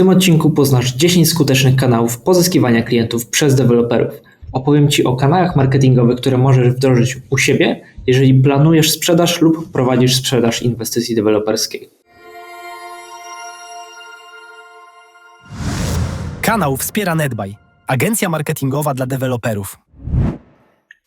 tym odcinku poznasz 10 skutecznych kanałów pozyskiwania klientów przez deweloperów. Opowiem Ci o kanałach marketingowych, które możesz wdrożyć u siebie, jeżeli planujesz sprzedaż lub prowadzisz sprzedaż inwestycji deweloperskiej. Kanał wspiera NetBuy, agencja marketingowa dla deweloperów.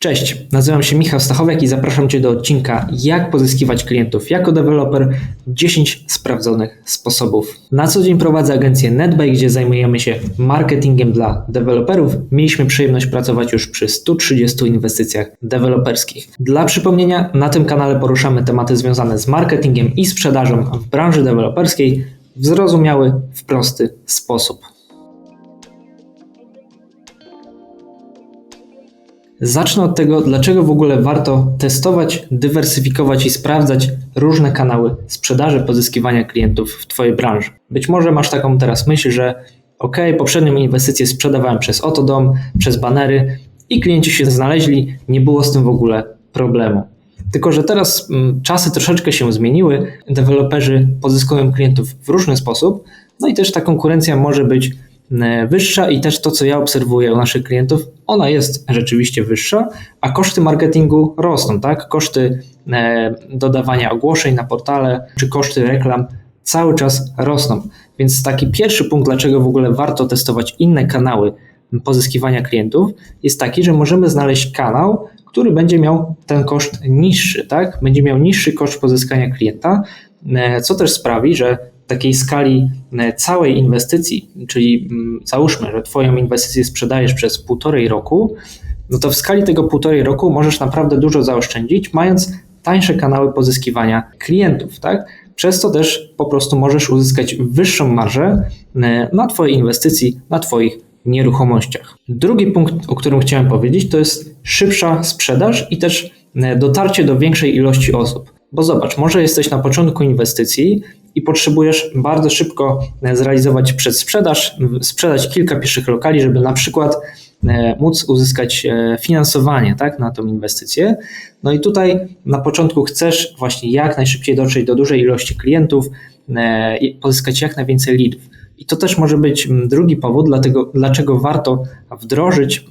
Cześć, nazywam się Michał Stachowiak i zapraszam Cię do odcinka Jak pozyskiwać klientów jako deweloper 10 sprawdzonych sposobów. Na co dzień prowadzę agencję NetBuy, gdzie zajmujemy się marketingiem dla deweloperów. Mieliśmy przyjemność pracować już przy 130 inwestycjach deweloperskich. Dla przypomnienia, na tym kanale poruszamy tematy związane z marketingiem i sprzedażą w branży deweloperskiej w zrozumiały, w prosty sposób. Zacznę od tego, dlaczego w ogóle warto testować, dywersyfikować i sprawdzać różne kanały sprzedaży, pozyskiwania klientów w Twojej branży. Być może masz taką teraz myśl, że ok, poprzednią inwestycję sprzedawałem przez Otodom, przez banery i klienci się znaleźli, nie było z tym w ogóle problemu. Tylko, że teraz mm, czasy troszeczkę się zmieniły, deweloperzy pozyskują klientów w różny sposób, no i też ta konkurencja może być wyższa i też to, co ja obserwuję u naszych klientów, ona jest rzeczywiście wyższa, a koszty marketingu rosną, tak? Koszty e, dodawania ogłoszeń na portale czy koszty reklam cały czas rosną. Więc taki pierwszy punkt, dlaczego w ogóle warto testować inne kanały pozyskiwania klientów, jest taki, że możemy znaleźć kanał, który będzie miał ten koszt niższy, tak? Będzie miał niższy koszt pozyskania klienta, e, co też sprawi, że takiej skali e, całej inwestycji, czyli mm, załóżmy, że Twoją inwestycję sprzedajesz przez półtorej roku, no to w skali tego półtorej roku możesz naprawdę dużo zaoszczędzić, mając tańsze kanały pozyskiwania klientów, tak? Przez to też po prostu możesz uzyskać wyższą marżę e, na Twojej inwestycji, na Twoich nieruchomościach. Drugi punkt, o którym chciałem powiedzieć, to jest szybsza sprzedaż i też e, dotarcie do większej ilości osób. Bo zobacz, może jesteś na początku inwestycji i potrzebujesz bardzo szybko e, zrealizować przedsprzedaż, sprzedać kilka pierwszych lokali, żeby na przykład e, móc uzyskać e, finansowanie tak, na tą inwestycję. No i tutaj na początku chcesz właśnie jak najszybciej dotrzeć do dużej ilości klientów i pozyskać jak najwięcej leadów. I to też może być drugi powód, dlatego, dlaczego warto wdrożyć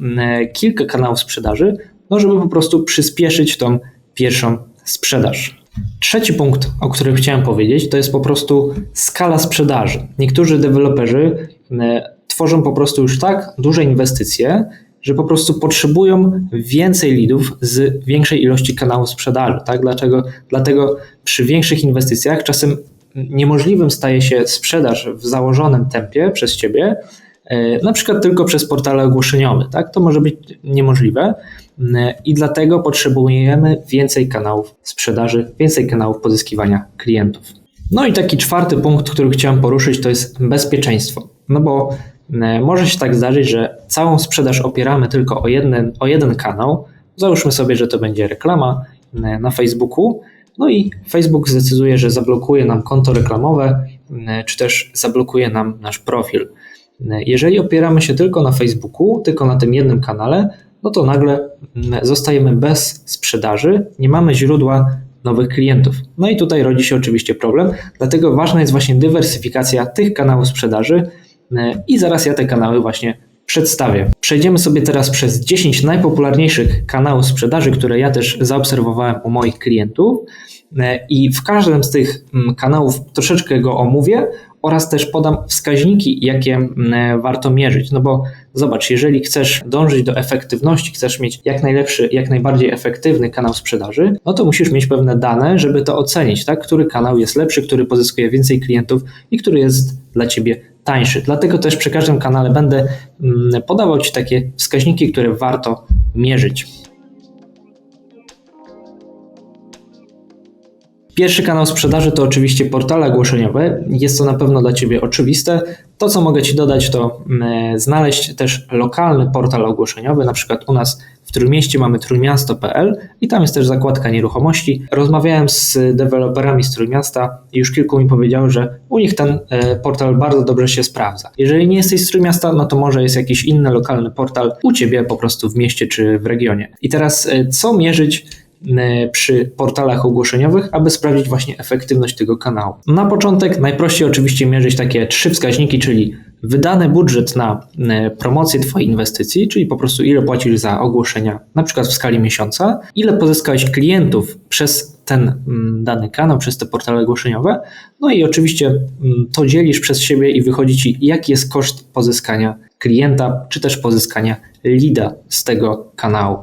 kilka kanałów sprzedaży, no żeby po prostu przyspieszyć tą pierwszą sprzedaż. Trzeci punkt, o którym chciałem powiedzieć, to jest po prostu skala sprzedaży. Niektórzy deweloperzy e, tworzą po prostu już tak duże inwestycje, że po prostu potrzebują więcej lidów z większej ilości kanałów sprzedaży. Tak? Dlaczego? Dlatego przy większych inwestycjach czasem niemożliwym staje się sprzedaż w założonym tempie przez ciebie, na przykład tylko przez portale ogłoszeniowe. Tak? To może być niemożliwe i dlatego potrzebujemy więcej kanałów sprzedaży, więcej kanałów pozyskiwania klientów. No i taki czwarty punkt, który chciałem poruszyć, to jest bezpieczeństwo. No bo może się tak zdarzyć, że całą sprzedaż opieramy tylko o jeden, o jeden kanał. Załóżmy sobie, że to będzie reklama na Facebooku. No i Facebook zdecyduje, że zablokuje nam konto reklamowe, czy też zablokuje nam nasz profil. Jeżeli opieramy się tylko na Facebooku, tylko na tym jednym kanale, no to nagle mm, zostajemy bez sprzedaży, nie mamy źródła nowych klientów. No i tutaj rodzi się oczywiście problem, dlatego ważna jest właśnie dywersyfikacja tych kanałów sprzedaży mm, i zaraz ja te kanały właśnie przedstawię. Przejdziemy sobie teraz przez 10 najpopularniejszych kanałów sprzedaży, które ja też zaobserwowałem u moich klientów mm, i w każdym z tych kanałów troszeczkę go omówię oraz też podam wskaźniki, jakie mm, warto mierzyć. No bo zobacz, jeżeli chcesz dążyć do efektywności, chcesz mieć jak najlepszy, jak najbardziej efektywny kanał sprzedaży, no to musisz mieć pewne dane, żeby to ocenić, tak? Który kanał jest lepszy, który pozyskuje więcej klientów i który jest dla ciebie tańszy. Dlatego też przy każdym kanale będę mm, podawał Ci takie wskaźniki, które warto mierzyć. Pierwszy kanał sprzedaży to oczywiście portale ogłoszeniowe. Jest to na pewno dla Ciebie oczywiste. To, co mogę Ci dodać, to mm, znaleźć też lokalny portal ogłoszeniowy. Na przykład u nas w Trójmieście mamy trójmiasto.pl i tam jest też zakładka nieruchomości. Rozmawiałem z deweloperami z Trójmiasta i już kilku mi powiedziało, że u nich ten e, portal bardzo dobrze się sprawdza. Jeżeli nie jesteś z Trójmiasta, no to może jest jakiś inny lokalny portal u Ciebie po prostu w mieście czy w regionie. I teraz e, co mierzyć przy portalach ogłoszeniowych, aby sprawdzić właśnie efektywność tego kanału. Na początek najprościej oczywiście mierzyć takie trzy wskaźniki, czyli wydany budżet na e, promocję Twojej inwestycji, czyli po prostu ile płacisz za ogłoszenia, na przykład w skali miesiąca, ile pozyskałeś klientów przez ten mm, dany kanał, przez te portale ogłoszeniowe, no i oczywiście mm, to dzielisz przez siebie i wychodzi Ci, jaki jest koszt pozyskania klienta, czy też pozyskania lida z tego kanału.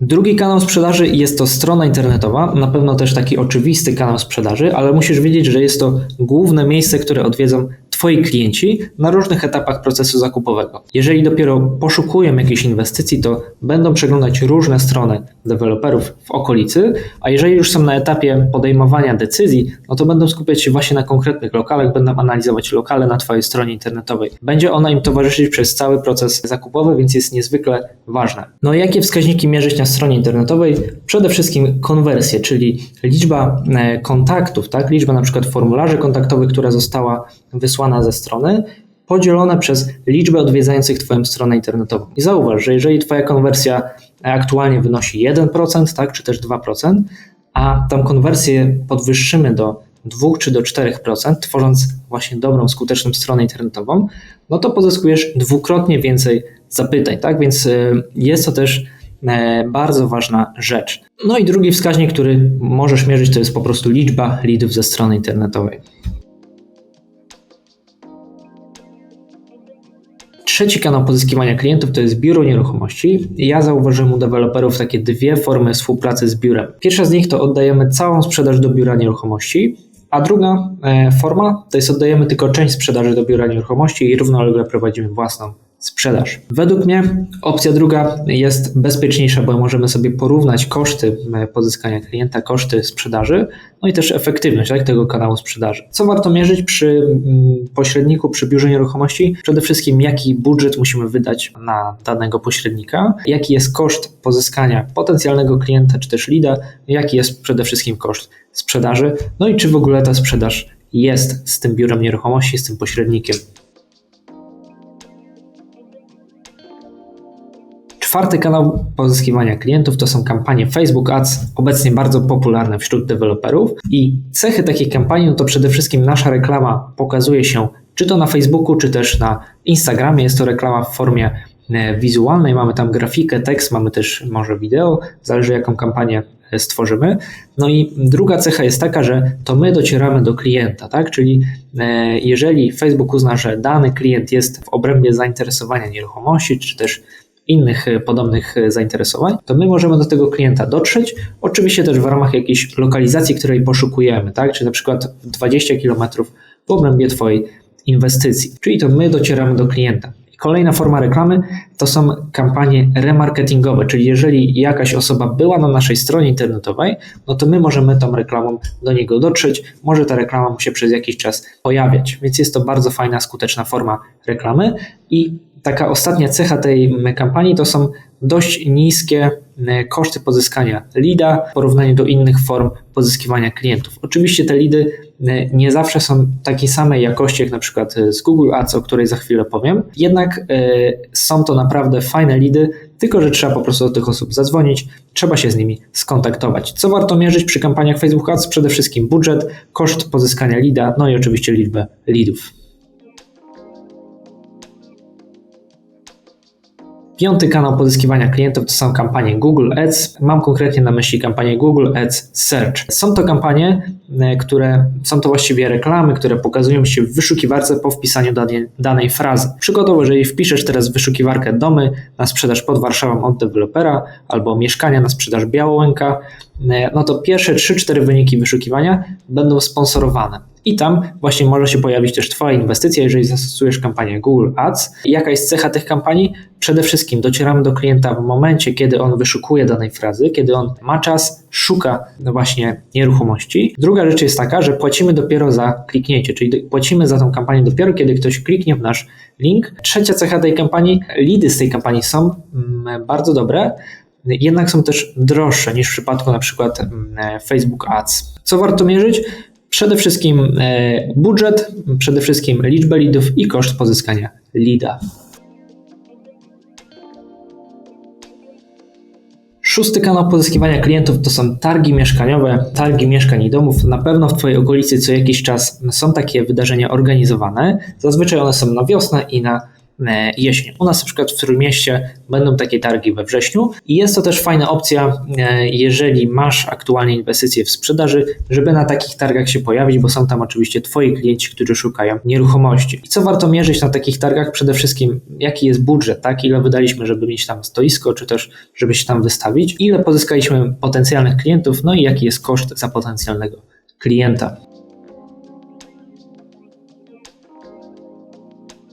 Drugi kanał sprzedaży jest to strona internetowa, na pewno też taki oczywisty kanał sprzedaży, ale musisz wiedzieć, że jest to główne miejsce, które odwiedzą Twoi klienci na różnych etapach procesu zakupowego. Jeżeli dopiero poszukują jakiejś inwestycji, to będą przeglądać różne strony deweloperów w okolicy, a jeżeli już są na etapie podejmowania decyzji, no to będą skupiać się właśnie na konkretnych lokalach, będą analizować lokale na Twojej stronie internetowej. Będzie ona im towarzyszyć przez cały proces zakupowy, więc jest niezwykle ważna. No i jakie wskaźniki mierzyć na stronie internetowej? Przede wszystkim konwersję, czyli liczba e, kontaktów, tak? liczba na przykład formularzy kontaktowych, która została wysłana ze strony, podzielone przez liczbę odwiedzających Twoją stronę internetową. I zauważ, że jeżeli Twoja konwersja aktualnie wynosi 1%, tak, czy też 2%, a tą konwersję podwyższymy do 2 czy do 4%, tworząc właśnie dobrą, skuteczną stronę internetową, no to pozyskujesz dwukrotnie więcej zapytań, tak? Więc y, jest to też e, bardzo ważna rzecz. No i drugi wskaźnik, który możesz mierzyć, to jest po prostu liczba lidów ze strony internetowej. Trzeci kanał pozyskiwania klientów to jest biuro nieruchomości. Ja zauważyłem u deweloperów takie dwie formy współpracy z biurem. Pierwsza z nich to oddajemy całą sprzedaż do biura nieruchomości, a druga e, forma to jest oddajemy tylko część sprzedaży do biura nieruchomości i równolegle prowadzimy własną sprzedaż. Według mnie opcja druga jest bezpieczniejsza, bo możemy sobie porównać koszty e, pozyskania klienta, koszty sprzedaży, no i też efektywność tak, tego kanału sprzedaży. Co warto mierzyć przy mm, pośredniku, przy biurze nieruchomości? Przede wszystkim jaki budżet musimy wydać na danego pośrednika, jaki jest koszt pozyskania potencjalnego klienta czy też lida, jaki jest przede wszystkim koszt sprzedaży, no i czy w ogóle ta sprzedaż jest z tym biurem nieruchomości, z tym pośrednikiem. Czwarty kanał pozyskiwania klientów to są kampanie Facebook Ads, obecnie bardzo popularne wśród deweloperów. I cechy takich kampanii no to przede wszystkim nasza reklama pokazuje się czy to na Facebooku, czy też na Instagramie. Jest to reklama w formie e, wizualnej, mamy tam grafikę, tekst, mamy też może wideo, zależy jaką kampanię e, stworzymy. No i druga cecha jest taka, że to my docieramy do klienta, tak? Czyli e, jeżeli Facebook uzna, że dany klient jest w obrębie zainteresowania nieruchomości, czy też innych e, podobnych e, zainteresowań, to my możemy do tego klienta dotrzeć, oczywiście też w ramach jakiejś lokalizacji, której poszukujemy, tak? Czy na przykład 20 km w obrębie Twojej inwestycji, czyli to my docieramy do klienta. Kolejna forma reklamy to są kampanie remarketingowe, czyli jeżeli jakaś osoba była na naszej stronie internetowej, no to my możemy tą reklamą do niego dotrzeć, może ta reklama mu się przez jakiś czas pojawiać, więc jest to bardzo fajna, skuteczna forma reklamy i taka ostatnia cecha tej kampanii to są dość niskie e, koszty pozyskania lida w porównaniu do innych form pozyskiwania klientów. Oczywiście te lidy nie zawsze są takiej samej jakości jak na przykład e, z Google Ads, o której za chwilę powiem, jednak są to naprawdę fajne lidy, tylko że trzeba po prostu do tych osób zadzwonić, trzeba się z nimi skontaktować. Co warto mierzyć przy kampaniach Facebook Ads? Przede wszystkim budżet, koszt pozyskania lida, no i oczywiście liczbę lidów. Piąty kanał pozyskiwania klientów to są kampanie Google Ads. Mam konkretnie na myśli kampanię Google Ads Search. Są to kampanie, e, które są to właściwie reklamy, które pokazują się w wyszukiwarce po wpisaniu danej, danej frazy. Przykładowo, jeżeli wpiszesz teraz w wyszukiwarkę domy na sprzedaż pod Warszawą od dewelopera albo mieszkania na sprzedaż Białołęka, e, no to pierwsze 3-4 wyniki wyszukiwania będą sponsorowane. I tam właśnie może się pojawić też Twoja inwestycja, jeżeli zastosujesz kampanię Google Ads. Jaka jest cecha tych kampanii? Przede wszystkim docieramy do klienta w momencie, kiedy on wyszukuje danej frazy, kiedy on ma czas, szuka właśnie nieruchomości. Druga rzecz jest taka, że płacimy dopiero za kliknięcie, czyli płacimy za tą kampanię dopiero, kiedy ktoś kliknie w nasz link. Trzecia cecha tej kampanii, lidy z tej kampanii są mm, bardzo dobre, jednak są też droższe niż w przypadku na przykład mm, Facebook Ads. Co warto mierzyć? Przede wszystkim e, budżet, przede wszystkim liczbę lidów i koszt pozyskania lida. Szósty kanał pozyskiwania klientów to są targi mieszkaniowe, targi mieszkań i domów. Na pewno w Twojej okolicy co jakiś czas są takie wydarzenia organizowane. Zazwyczaj one są na wiosnę i na e, jesień. U nas na przykład w Trójmieście będą takie targi we wrześniu i jest to też fajna opcja, e, jeżeli masz aktualnie inwestycje w sprzedaży, żeby na takich targach się pojawić, bo są tam oczywiście Twoi klienci, którzy szukają nieruchomości. I co warto mierzyć na takich targach? Przede wszystkim jaki jest budżet, tak? Ile wydaliśmy, żeby mieć tam stoisko, czy też żeby się tam wystawić, ile pozyskaliśmy potencjalnych klientów, no i jaki jest koszt za potencjalnego klienta.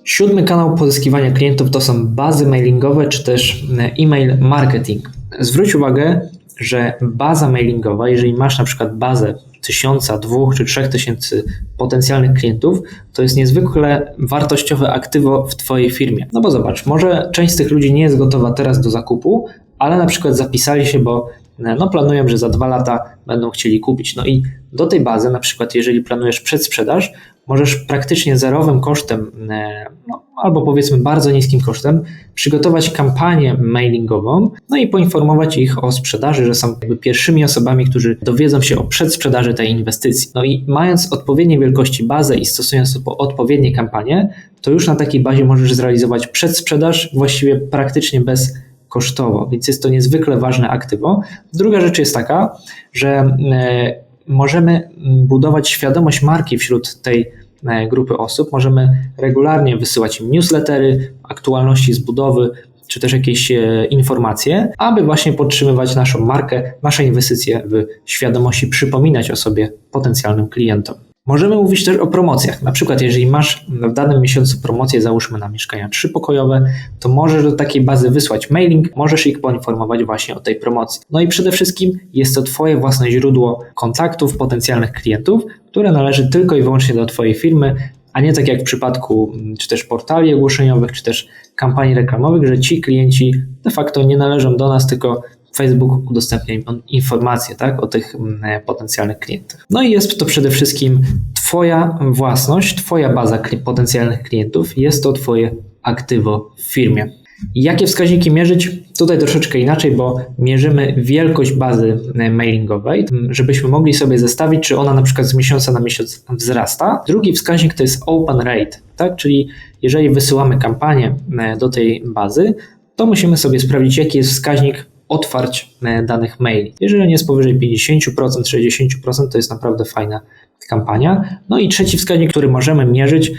Siódmy kanał pozyskiwania klientów to są bazy mailingowe czy też e, e-mail marketing. Zwróć uwagę, że baza mailingowa, jeżeli masz na przykład bazę tysiąca, dwóch czy trzech tysięcy potencjalnych klientów, to jest niezwykle wartościowe aktywo w Twojej firmie. No bo zobacz, może część z tych ludzi nie jest gotowa teraz do zakupu, ale na przykład zapisali się, bo e, no, planują, że za dwa lata będą chcieli kupić. No i do tej bazy, na przykład jeżeli planujesz przedsprzedaż, możesz praktycznie zerowym kosztem, e, no, albo powiedzmy bardzo niskim kosztem, przygotować kampanię mailingową, no i poinformować ich o sprzedaży, że są jakby pierwszymi osobami, którzy dowiedzą się o przedsprzedaży tej inwestycji. No i mając odpowiedniej wielkości bazę i stosując odpowiednie kampanie, to już na takiej bazie możesz zrealizować przedsprzedaż właściwie praktycznie bez kosztowo, więc jest to niezwykle ważne aktywo. Druga rzecz jest taka, że e, możemy budować świadomość marki wśród tej e, grupy osób, możemy regularnie wysyłać im newslettery, aktualności z budowy, czy też jakieś e, informacje, aby właśnie podtrzymywać naszą markę, nasze inwestycje w świadomości, przypominać o sobie potencjalnym klientom. Możemy mówić też o promocjach. Na przykład, jeżeli masz w danym miesiącu promocję, załóżmy na mieszkania trzypokojowe, to możesz do takiej bazy wysłać mailing, możesz ich poinformować właśnie o tej promocji. No i przede wszystkim jest to Twoje własne źródło kontaktów potencjalnych klientów, które należy tylko i wyłącznie do Twojej firmy, a nie tak jak w przypadku mm, czy też portali ogłoszeniowych, czy też kampanii reklamowych, że ci klienci de facto nie należą do nas, tylko Facebook udostępnia im informacje tak, o tych mm, potencjalnych klientach. No i jest to przede wszystkim Twoja własność, Twoja baza potencjalnych klientów, jest to Twoje aktywo w firmie. Jakie wskaźniki mierzyć? Tutaj troszeczkę inaczej, bo mierzymy wielkość bazy e, mailingowej, żebyśmy mogli sobie zestawić, czy ona na przykład z miesiąca na miesiąc wzrasta. Drugi wskaźnik to jest open rate, tak? czyli jeżeli wysyłamy kampanię do tej bazy, to musimy sobie sprawdzić, jaki jest wskaźnik otwarć danych maili. Jeżeli jest powyżej 50%, 60%, to jest naprawdę fajna kampania. No i trzeci wskaźnik, który możemy mierzyć,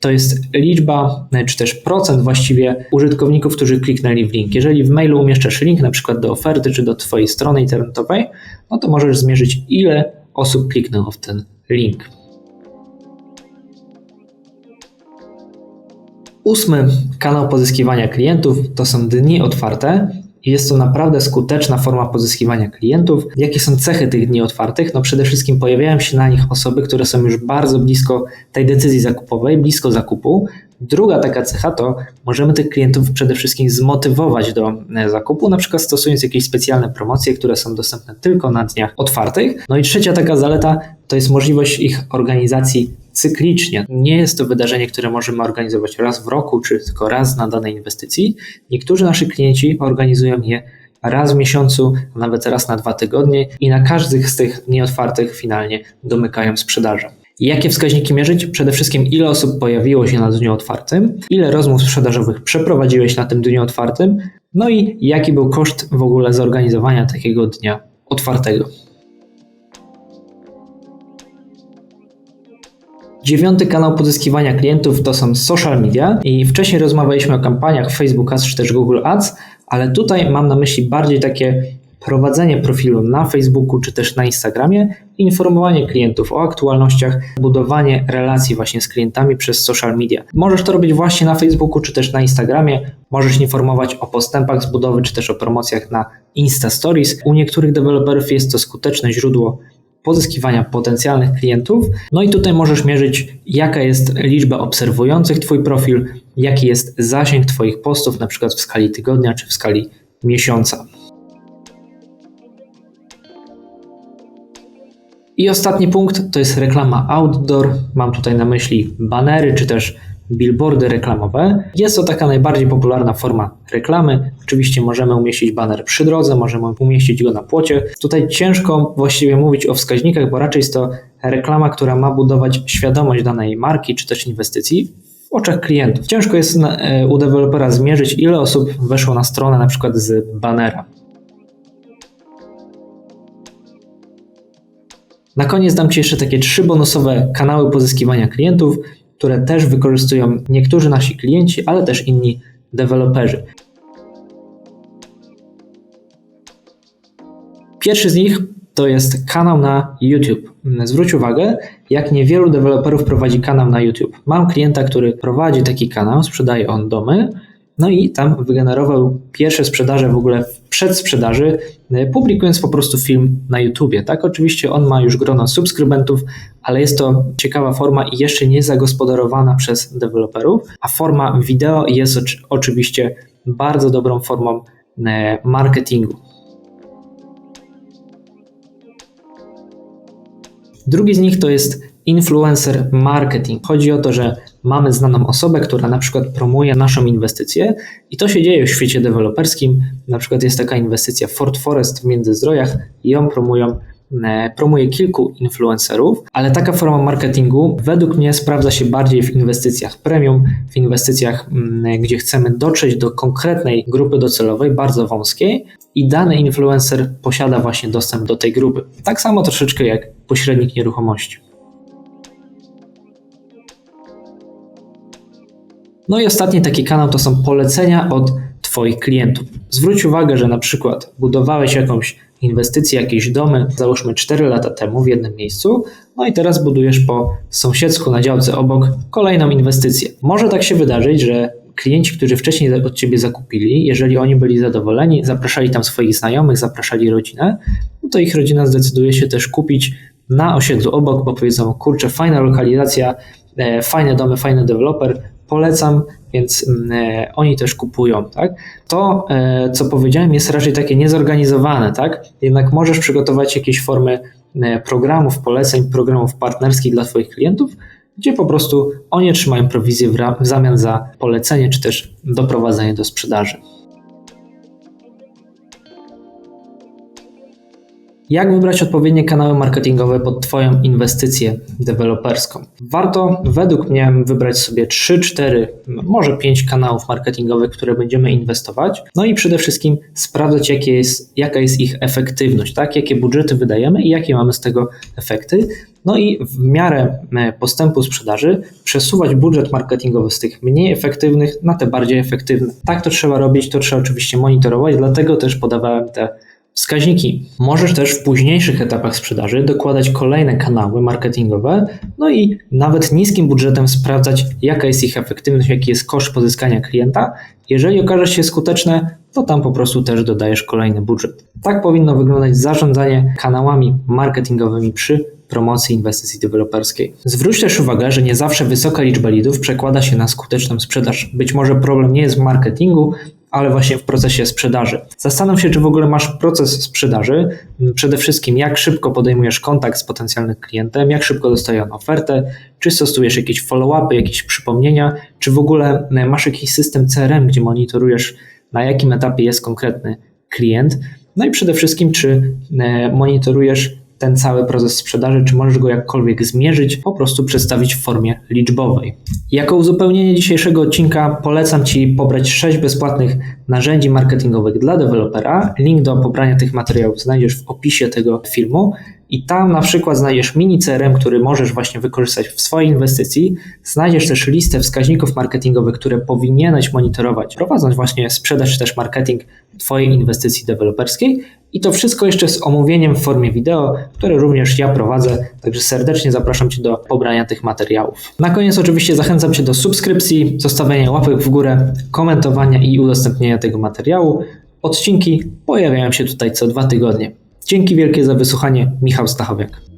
to jest liczba, e, czy też procent właściwie użytkowników, którzy kliknęli w link. Jeżeli w mailu umieszczasz link, na przykład do oferty, czy do Twojej strony internetowej, no to możesz zmierzyć, ile osób kliknęło w ten link. Ósmy kanał pozyskiwania klientów to są dni otwarte. Jest to naprawdę skuteczna forma pozyskiwania klientów. Jakie są cechy tych dni otwartych? No przede wszystkim pojawiają się na nich osoby, które są już bardzo blisko tej decyzji zakupowej, blisko zakupu. Druga taka cecha to możemy tych klientów przede wszystkim zmotywować do e, zakupu, na przykład stosując jakieś specjalne promocje, które są dostępne tylko na dniach otwartych. No i trzecia taka zaleta to jest możliwość ich organizacji cyklicznie. Nie jest to wydarzenie, które możemy organizować raz w roku, czy tylko raz na danej inwestycji. Niektórzy nasi klienci organizują je raz w miesiącu, nawet raz na dwa tygodnie i na każdych z tych nieotwartych finalnie domykają sprzedażę. Jakie wskaźniki mierzyć? Przede wszystkim ile osób pojawiło się na dniu otwartym, ile rozmów sprzedażowych przeprowadziłeś na tym dniu otwartym, no i jaki był koszt w ogóle zorganizowania takiego dnia otwartego. Dziewiąty kanał pozyskiwania klientów to są social media i wcześniej rozmawialiśmy o kampaniach Facebook Ads czy też Google Ads, ale tutaj mam na myśli bardziej takie prowadzenie profilu na Facebooku czy też na Instagramie, informowanie klientów o aktualnościach, budowanie relacji właśnie z klientami przez social media. Możesz to robić właśnie na Facebooku czy też na Instagramie, możesz informować o postępach z budowy czy też o promocjach na Insta Stories. U niektórych deweloperów jest to skuteczne źródło pozyskiwania potencjalnych klientów. No i tutaj możesz mierzyć, jaka jest liczba obserwujących Twój profil, jaki jest zasięg Twoich postów, na przykład w skali tygodnia czy w skali miesiąca. I ostatni punkt to jest reklama outdoor. Mam tutaj na myśli banery czy też billboardy reklamowe. Jest to taka najbardziej popularna forma reklamy. Oczywiście możemy umieścić baner przy drodze, możemy umieścić go na płocie. Tutaj ciężko właściwie mówić o wskaźnikach, bo raczej jest to reklama, która ma budować świadomość danej marki czy też inwestycji w oczach klientów. Ciężko jest e, u dewelopera zmierzyć, ile osób weszło na stronę na przykład z banera. Na koniec dam Ci jeszcze takie trzy bonusowe kanały pozyskiwania klientów, które też wykorzystują niektórzy nasi klienci, ale też inni deweloperzy. Pierwszy z nich to jest kanał na YouTube. Zwróć uwagę, jak niewielu deweloperów prowadzi kanał na YouTube. Mam klienta, który prowadzi taki kanał, sprzedaje on domy, no i tam wygenerował pierwsze sprzedaże w ogóle w przedsprzedaży, publikując po prostu film na YouTubie. Tak, oczywiście on ma już grono subskrybentów, ale jest to ciekawa forma i jeszcze nie zagospodarowana przez deweloperów, a forma wideo jest oczywiście bardzo dobrą formą e, marketingu. Drugi z nich to jest influencer marketing. Chodzi o to, że mamy znaną osobę, która na przykład promuje naszą inwestycję i to się dzieje w świecie deweloperskim. Na przykład jest taka inwestycja Fort Forest w Międzyzdrojach i ją promują e, promuje kilku influencerów, ale taka forma marketingu według mnie sprawdza się bardziej w inwestycjach premium, w inwestycjach, mm, gdzie chcemy dotrzeć do konkretnej grupy docelowej, bardzo wąskiej i dany influencer posiada właśnie dostęp do tej grupy. Tak samo troszeczkę jak pośrednik nieruchomości. No i ostatni taki kanał to są polecenia od Twoich klientów. Zwróć uwagę, że na przykład budowałeś jakąś inwestycję, jakieś domy, załóżmy 4 lata temu w jednym miejscu, no i teraz budujesz po sąsiedzku na działce obok kolejną inwestycję. Może tak się wydarzyć, że klienci, którzy wcześniej od Ciebie zakupili, jeżeli oni byli zadowoleni, zapraszali tam swoich znajomych, zapraszali rodzinę, no to ich rodzina zdecyduje się też kupić na osiedlu obok, bo powiedzą, kurczę, fajna lokalizacja, e, fajne domy, fajny deweloper, polecam, więc mm, e, oni też kupują, tak? To, e, co powiedziałem, jest raczej takie niezorganizowane, tak? Jednak możesz przygotować jakieś formy e, programów, poleceń, programów partnerskich dla Twoich klientów, gdzie po prostu oni otrzymają prowizję w, w zamian za polecenie czy też doprowadzenie do sprzedaży. Jak wybrać odpowiednie kanały marketingowe pod Twoją inwestycję deweloperską? Warto według mnie wybrać sobie 3, 4, może 5 kanałów marketingowych, które będziemy inwestować. No i przede wszystkim sprawdzać, jakie jest, jaka jest ich efektywność, tak? jakie budżety wydajemy i jakie mamy z tego efekty. No i w miarę e, postępu sprzedaży przesuwać budżet marketingowy z tych mniej efektywnych na te bardziej efektywne. Tak to trzeba robić, to trzeba oczywiście monitorować, dlatego też podawałem te Wskaźniki. Możesz też w późniejszych etapach sprzedaży dokładać kolejne kanały marketingowe, no i nawet niskim budżetem sprawdzać, jaka jest ich efektywność, jaki jest koszt pozyskania klienta. Jeżeli okaże się skuteczne, to tam po prostu też dodajesz kolejny budżet. Tak powinno wyglądać zarządzanie kanałami marketingowymi przy promocji inwestycji deweloperskiej. Zwróć też uwagę, że nie zawsze wysoka liczba lidów przekłada się na skuteczną sprzedaż. Być może problem nie jest w marketingu, ale właśnie w procesie sprzedaży. Zastanów się, czy w ogóle masz proces sprzedaży. Przede wszystkim, jak szybko podejmujesz kontakt z potencjalnym klientem, jak szybko dostaje on ofertę, czy stosujesz jakieś follow-upy, jakieś przypomnienia, czy w ogóle masz jakiś system CRM, gdzie monitorujesz, na jakim etapie jest konkretny klient. No i przede wszystkim, czy e, monitorujesz ten cały proces sprzedaży, czy możesz go jakkolwiek zmierzyć, po prostu przedstawić w formie liczbowej. Jako uzupełnienie dzisiejszego odcinka polecam Ci pobrać 6 bezpłatnych narzędzi marketingowych dla dewelopera. Link do pobrania tych materiałów znajdziesz w opisie tego filmu. I tam na przykład znajdziesz mini CRM, który możesz właśnie wykorzystać w swojej inwestycji. Znajdziesz też listę wskaźników marketingowych, które powinieneś monitorować, prowadząc właśnie sprzedaż czy też marketing Twojej inwestycji deweloperskiej. I to wszystko jeszcze z omówieniem w formie wideo, które również ja prowadzę, także serdecznie zapraszam Cię do pobrania tych materiałów. Na koniec oczywiście zachęcam Cię do subskrypcji, zostawiania łapek w górę, komentowania i udostępnienia tego materiału. Odcinki pojawiają się tutaj co dwa tygodnie. Dzięki wielkie za wysłuchanie. Michał Stachowiak.